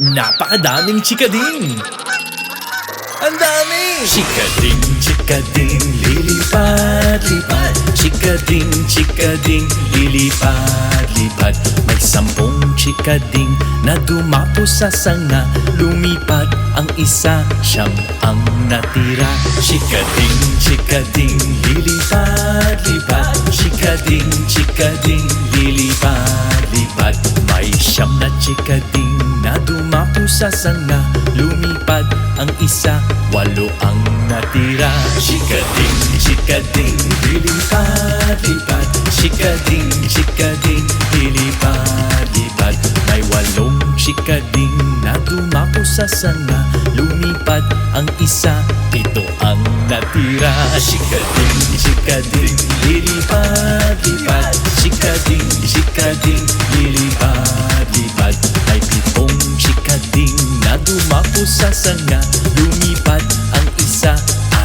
Napakadaming chikading! Ang dami! Chikading, chikading, lilipad, lipad Chikading, chikading, lilipad, lipad May sampung chikading na dumapo sa sanga. Lumipad ang isa, siyang ang natira. Chikading, chikading, lilipad, lipad Chikading, chikading, lilipad, lipad May siyam na chikading sa sanga Lumipad ang isa, walo ang natira. Chikading, chikading, lilipad, lipad Chikading, chikading, lilipad, lipad May walong chikading na dumapo sa sanga Lumipad ang isa, ito ang natira. Chikading, chikading, lilipad, na dumapo sa sanga Lumipad ang isa,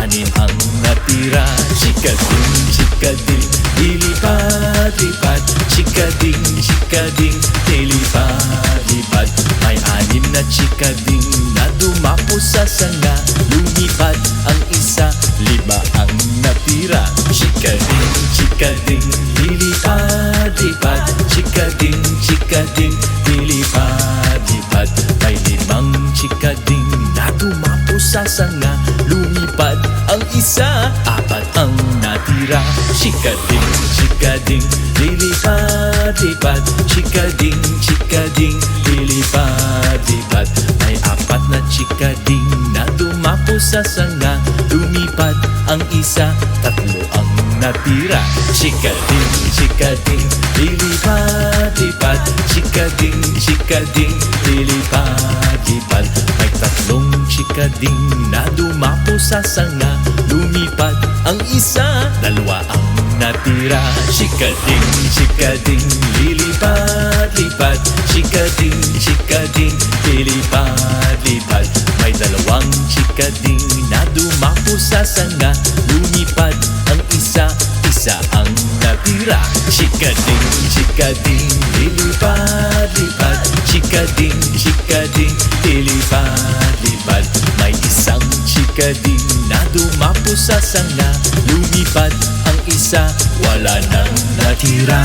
anim ang natira. Chikading, chikading, lilipad, lipad Chikading, chikading, lilipad, lipad May anim na chikading na dumapo sa sanga Lumipad ang isa, lima ang natira. Chikading, chikading, lilipad, lipad Chikading, chikading, na dumapo sa sanga Lumipad ang isa, apat ang natira. Chikading, chikading, lilipad, lipad Chikading, chikading, lilipad, lipad May apat na chikading na dumapo sa sanga Lumipad ang isa, tatlo ang natira. Chikading, chikading, lilipad, lipad Chikading, chikading, lilipad, tatlong chikading na dumapo sa sanga. Lumipad ang isa, dalawa ang natira. Chikading, chikading, lilipad, lipad. Chikading, chikading, lilipad, lipad. May dalawang chikading na dumapo sa sanga. Lumipad ang isa, isa ang natira. Chikading, chikading, lilipad, lipad. Chikading, chikading, lilipad, chikading na dumapo sa sanga. Lumipad ang isa, wala nang natira